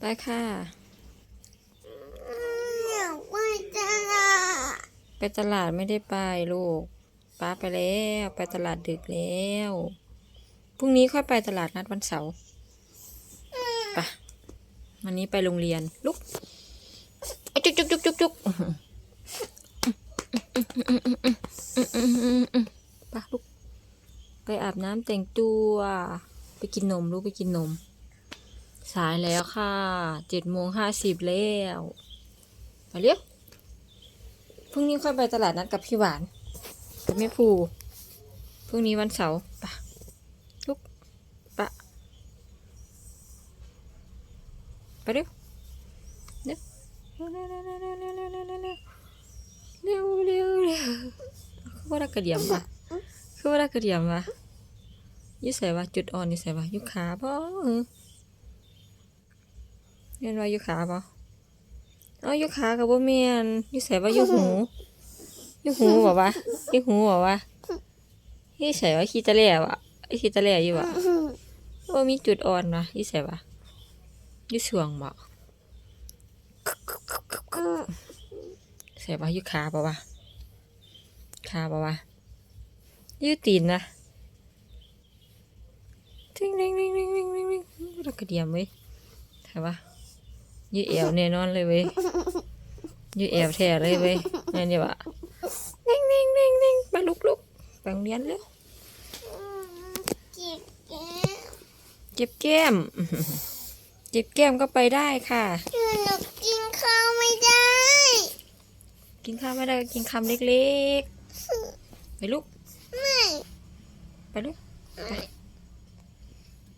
ไปค่ะ อยากไปตลาดไปตลาดไม่ได้ไปลูก ป้าไปแล้วไปตลาดดึกแล้ว พรุ่งนี้ค่อยไปตลาดนัดวันเสาร์ไปะวันนี้ไปโรงเรียนลุกเอาจุกจุกจุกจุกจุกไปะลุกไปอาบน้ำแต่งตัว ไปกินนมลูกไปกินนม สายแล้วค่ะเจ็ดโมงห้าสิบแล้วไปเร็วพรุ่งนี้ค่อยไปตลาดนัดกับพี่หวานกับแม่ภูพรุ่งนี้วันเสาร์ปะลุกปะไปเร็วเร็วเร็วเร็วเร็วเร็วเร็วเร็วเร็วเร็วเร็วเร็วเร็วเร็วคือว่าได้กระเดียมปะคือว่าได้กระเดียมปะยุ่ใส่ว่าจุดอ่อนยุ่ใส่ว่ายุ่ขาปะ เออเรียนว่าอยุ่ขาปะเอาอยู่ขากับบ่แม่นอยู่ใส่ว่าอยู่หูอยู่หูบอกว่าอยู่หูบอกว่าที่ใส่ว่าขี้ตะแหล่วะไอ้ขี้ตะแหล่อยู่วะว่ามีจุดอ่อนวะที่ใส่ว่าอยู่สวงบ่ใส่ว่าอยู่ขาบ่วะขาบ่วะอยู่ตีนนะทิงทิงทิงทิงทิงทิงทิงรักกระเดียมเว้ยใช่ปะ ยืดเอวแน่นอนเลยเว้ยยืดเอวแท้เลยเว้ยนั่นนี่วะนิ่งนิ่งนิ่งนิ่งไปลุกลุกไปโรงเรียนเร็วจิบแก้มเจ็บแก้ม เจ็บแก้มก็ไปได้ค่ะคือหนูกินข้าวไม่ได้ กินข้าวไม่ได้ก็กินคำเล็กๆ ไปลุกไม่ ไปลุกไป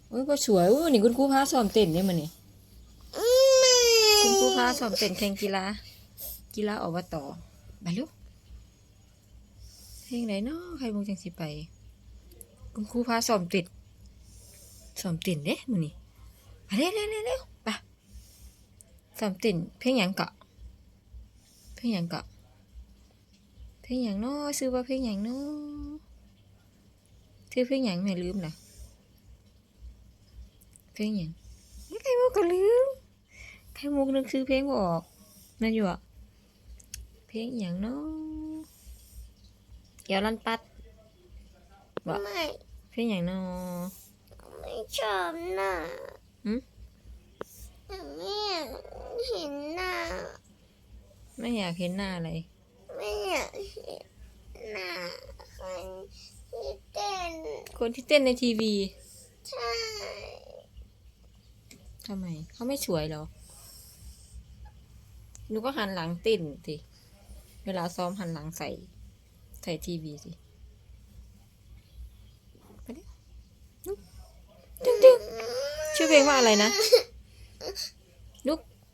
โอ้ยพอสวยอู้นี่คุณครูพาสอนเต้นเนี่ยมันนี่ พาสอนเต้นแข่งกีฬา กีฬาอบตไปลุกเพลงไหนเนาะใครมงจังสิไป คุณครูพาสอนเต้นสอนเต้นเด้มันนี่ไปเร็วเร็วเร็วเร็วไปสอนเต้นเพลงหยังเกาะเพลงหยังเกาะเพลงหยังเนาะซื้อว่าเพลงหยังเนาะชื่อเพลงหยังแม่ลืมนะเพลงหยังไม่ใครบอกก็ลืม ใครมุกนึกซื้อเพลงบ่ออกนั่นอยู่อะเพลงอหย่างเนาะเดี๋ยวรันปัดไม่เพลงอย่างเนาะไม่ชอบหน้าหืมไม่อยากเห็นหน้า ไม่อยากเห็นหน้าอะไร ไม่อยากเห็นหน้าคนที่เต้น คนที่เต้นในทีวี ใช่ทำไมเขาไม่สวยเหรอ หนูก็หันหลังติ่นสิเวลาซ้อมหันหลังใส่ ใส่ทีวีสิไปดิจึ๊งจึงชื่อเพลงว่าอะไรนะ